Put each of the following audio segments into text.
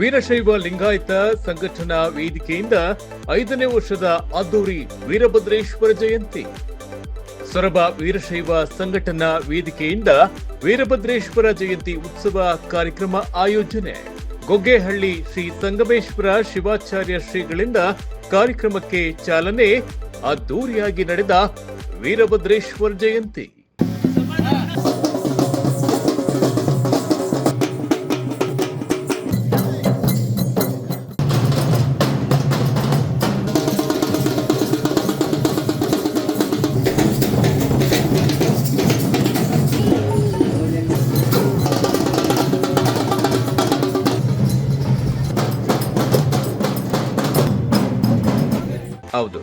ವೀರಶೈವ ಲಿಂಗಾಯತ ಸಂಘಟನಾ ವೇದಿಕೆಯಿಂದ ಐದನೇ ವರ್ಷದ ಅದ್ದೂರಿ ವೀರಭದ್ರೇಶ್ವರ ಜಯಂತಿ. ಸೊರಬ ವೀರಶೈವ ಸಂಘಟನಾ ವೇದಿಕೆಯಿಂದ ವೀರಭದ್ರೇಶ್ವರ ಜಯಂತಿ ಉತ್ಸವ ಕಾರ್ಯಕ್ರಮ ಆಯೋಜನೆ. ಗೊಗ್ಗೇಹಳ್ಳಿ ಶ್ರೀ ಸಂಗಮೇಶ್ವರ ಶಿವಾಚಾರ್ಯ ಶ್ರೀಗಳಿಂದ ಕಾರ್ಯಕ್ರಮಕ್ಕೆ ಚಾಲನೆ ಅದ್ದೂರಿಯಾಗಿ ನಡೆದ ವೀರಭದ್ರೇಶ್ವರ ಜಯಂತಿ. ಹೌದು.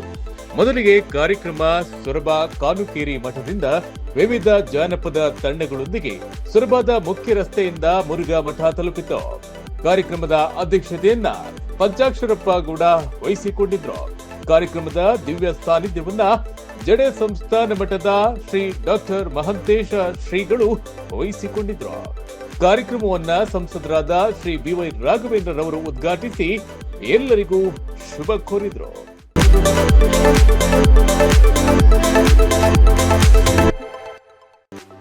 ಮೊದಲಿಗೆ ಕಾರ್ಯಕ್ರಮ ಸೊರಬ ಕಾನುಕೇರಿ ಮಠದಿಂದ ವಿವಿಧ ಜಾನಪದ ತಂಡಗಳೊಂದಿಗೆ ಸೊರಬದ ಮುಖ್ಯ ರಸ್ತೆಯಿಂದ ಮುರುಘಾ ಮಠ ತಲುಪಿತು. ಕಾರ್ಯಕ್ರಮದ ಅಧ್ಯಕ್ಷತೆಯನ್ನ ಪಂಚಾಕ್ಷರಪ್ಪ ಗೌಡ ವಹಿಸಿಕೊಂಡಿದ್ರು. ಕಾರ್ಯಕ್ರಮದ ದಿವ್ಯ ಸಾನ್ನಿಧ್ಯವನ್ನ ಜಡೆ ಸಂಸ್ಥಾನ ಮಠದ ಶ್ರೀ ಡಾಕ್ಟರ್ ಮಹಂತೇಶ ಶ್ರೀಗಳು ವಹಿಸಿಕೊಂಡಿದ್ರು. ಕಾರ್ಯಕ್ರಮವನ್ನ ಸಂಸದರಾದ ಶ್ರೀ ಬಿವೈ ರಾಘವೇಂದ್ರರವರು ಉದ್ಘಾಟಿಸಿ ಎಲ್ಲರಿಗೂ ಶುಭ ಕೋರಿದ್ರು.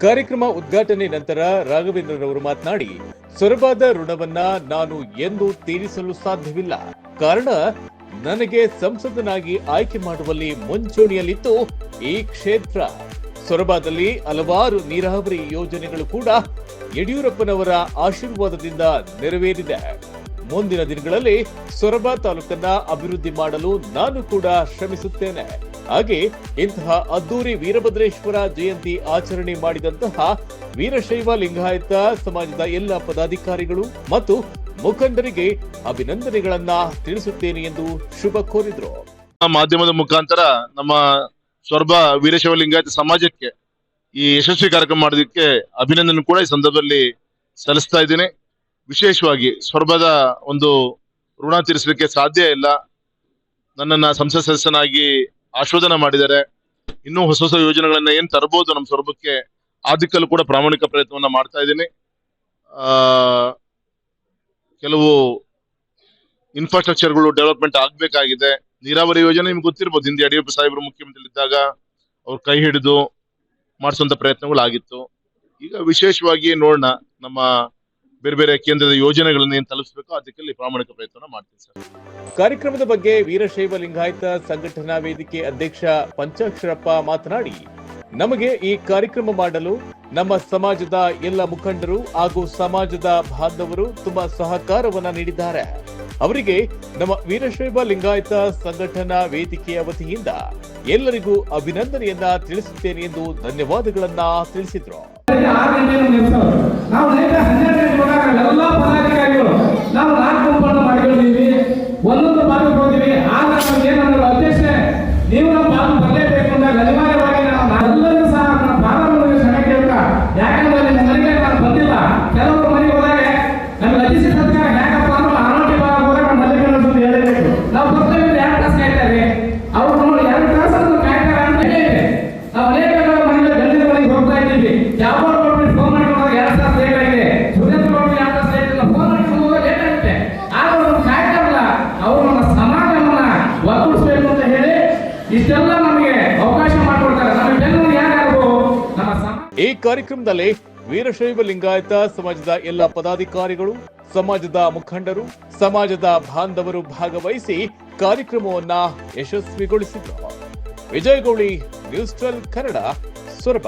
ಕಾರ್ಯಕ್ರಮ ಉದ್ಘಾಟನೆ ನಂತರ ರಾಘವೇಂದ್ರರವರು ಮಾತನಾಡಿ, ಸೊರಬಾದ ಋಣವನ್ನ ನಾನು ಎಂದು ತೀರಿಸಲು ಸಾಧ್ಯವಿಲ್ಲ. ಕಾರಣ, ನನಗೆ ಸಂಸದನಾಗಿ ಆಯ್ಕೆ ಮಾಡುವಲ್ಲಿ ಮುಂಚೂಣಿಯಲ್ಲಿತ್ತು ಈ ಕ್ಷೇತ್ರ. ಸೊರಬಾದಲ್ಲಿ ಹಲವಾರು ನೀರಾವರಿ ಯೋಜನೆಗಳು ಕೂಡ ಯಡಿಯೂರಪ್ಪನವರ ಆಶೀರ್ವಾದದಿಂದ ನೆರವೇರಿದೆ. ಮುಂದಿನ ದಿನಗಳಲ್ಲಿ ಸೊರಬ ತಾಲೂಕನ್ನ ಅಭಿವೃದ್ಧಿ ಮಾಡಲು ನಾನು ಕೂಡ ಶ್ರಮಿಸುತ್ತೇನೆ. ಹಾಗೆ ಇಂತಹ ಅದ್ದೂರಿ ವೀರಭದ್ರೇಶ್ವರ ಜಯಂತಿ ಆಚರಣೆ ಮಾಡಿದಂತಹ ವೀರಶೈವ ಲಿಂಗಾಯತ ಸಮಾಜದ ಎಲ್ಲ ಪದಾಧಿಕಾರಿಗಳು ಮತ್ತು ಮುಖಂಡರಿಗೆ ಅಭಿನಂದನೆಗಳನ್ನ ತಿಳಿಸುತ್ತೇನೆ ಎಂದು ಶುಭ ಕೋರಿದ್ರು. ಮಾಧ್ಯಮದ ಮುಖಾಂತರ ನಮ್ಮ ಸ್ವರ್ಭ ವೀರಶೈವ ಲಿಂಗಾಯತ ಸಮಾಜಕ್ಕೆ ಈ ಯಶಸ್ವಿ ಕಾರ್ಯಕ್ರಮ ಮಾಡೋದಕ್ಕೆ ಅಭಿನಂದನೆ ಕೂಡ ಈ ಸಂದರ್ಭದಲ್ಲಿ ಸಲ್ಲಿಸ್ತಾ ಇದ್ದೀನಿ. ವಿಶೇಷವಾಗಿ ಸ್ವರ್ಭದ ಒಂದು ಋಣ ತೀರಿಸಲಿಕ್ಕೆ ಸಾಧ್ಯ ಇಲ್ಲ. ನನ್ನನ್ನ ಸಂಸತ್ ಸದಸ್ಯನಾಗಿ ಆಶೋಧನ ಮಾಡಿದ್ದಾರೆ. ಇನ್ನೂ ಹೊಸ ಹೊಸ ಯೋಜನೆಗಳನ್ನ ಏನು ತರಬಹುದು ನಮ್ಮ ಸ್ವರ್ಭಕ್ಕೆ? ಆ ದಿಕ್ಕಲ್ಲೂ ಕೂಡ ಪ್ರಾಮಾಣಿಕ ಪ್ರಯತ್ನವನ್ನ ಮಾಡ್ತಾ ಇದ್ದೀನಿ. ಕೆಲವು ಇನ್ಫ್ರಾಸ್ಟ್ರಕ್ಚರ್ಗಳು ಡೆವಲಪ್ಮೆಂಟ್ ಆಗಬೇಕಾಗಿದೆ. ನೀರಾವರಿ ಯೋಜನೆ ನಿಮ್ಗೆ ಗೊತ್ತಿರ್ಬೋದು. ಹಿಂದೆ ಯಡಿಯೂರಪ್ಪ ಸಾಹೇಬರು ಮುಖ್ಯಮಂತ್ರಿ ಇದ್ದಾಗ ಅವ್ರು ಕೈ ಹಿಡಿದು ಮಾಡಿಸುವಂಥ ಪ್ರಯತ್ನಗಳು ಆಗಿತ್ತು ಈಗ ವಿಶೇಷವಾಗಿ ನೋಡೋಣ ನಮ್ಮ ಬೇರೆ ಬೇರೆ ಕೇಂದ್ರದ ಯೋಜನೆಗಳನ್ನ ಏನ್ ತಲುಪಿಸಬೇಕು ಅದಕ್ಕೆ ಪ್ರಾಮಾಣಿಕ ಪ್ರಯತ್ನ ಮಾಡ್ತೀವಿ ಸರ್. ಕಾರ್ಯಕ್ರಮದ ಬಗ್ಗೆ ವೀರಶೈವ ಲಿಂಗಾಯತ ಸಂಘಟನಾ ವೇದಿಕೆ ಅಧ್ಯಕ್ಷ ಪಂಚಾಕ್ಷರಪ್ಪ ಮಾತನಾಡಿ ನಮಗೆ ಈ ಕಾರ್ಯಕ್ರಮ ಮಾಡಲು ನಮ್ಮ ಸಮಾಜದ ಎಲ್ಲ ಮುಖಂಡರು ಹಾಗೂ ಸಮಾಜದ ಬಾಂಧವರು ತುಂಬಾ ಸಹಕಾರವನ್ನ ನೀಡಿದ್ದಾರೆ. ಅವರಿಗೆ ನಮ್ಮ ವೀರಶೈವ ಲಿಂಗಾಯತ ಸಂಘಟನಾ ವೇದಿಕೆಯ ವತಿಯಿಂದ ಎಲ್ಲರಿಗೂ ಅಭಿನಂದನೆಯನ್ನ ತಿಳಿಸುತ್ತೇನೆ ಎಂದು ಧನ್ಯವಾದಗಳನ್ನ ತಿಳಿಸಿದ್ರು. ಒಂದೊಂದು ಭಾಗಕ್ಕೆ ಹೋಗ್ತೀವಿ. ಈ ಕಾರ್ಯಕ್ರಮದಲ್ಲಿ ವೀರಶೈವ ಲಿಂಗಾಯತ, ಸಮಾಜದ ಎಲ್ಲ ಪದಾಧಿಕಾರಿಗಳು, ಸಮಾಜದ ಮುಖಂಡರು, ಸಮಾಜದ ಬಾಂಧವರು ಭಾಗವಹಿಸಿ ಕಾರ್ಯಕ್ರಮವನ್ನ ಯಶಸ್ವಿಗೊಳಿಸಿದರು ವಿಜಯಗೌಳಿ, ನ್ಯೂಸ್ ಟ್ವೆಲ್ ಕನ್ನಡ, ಸೊರಬ.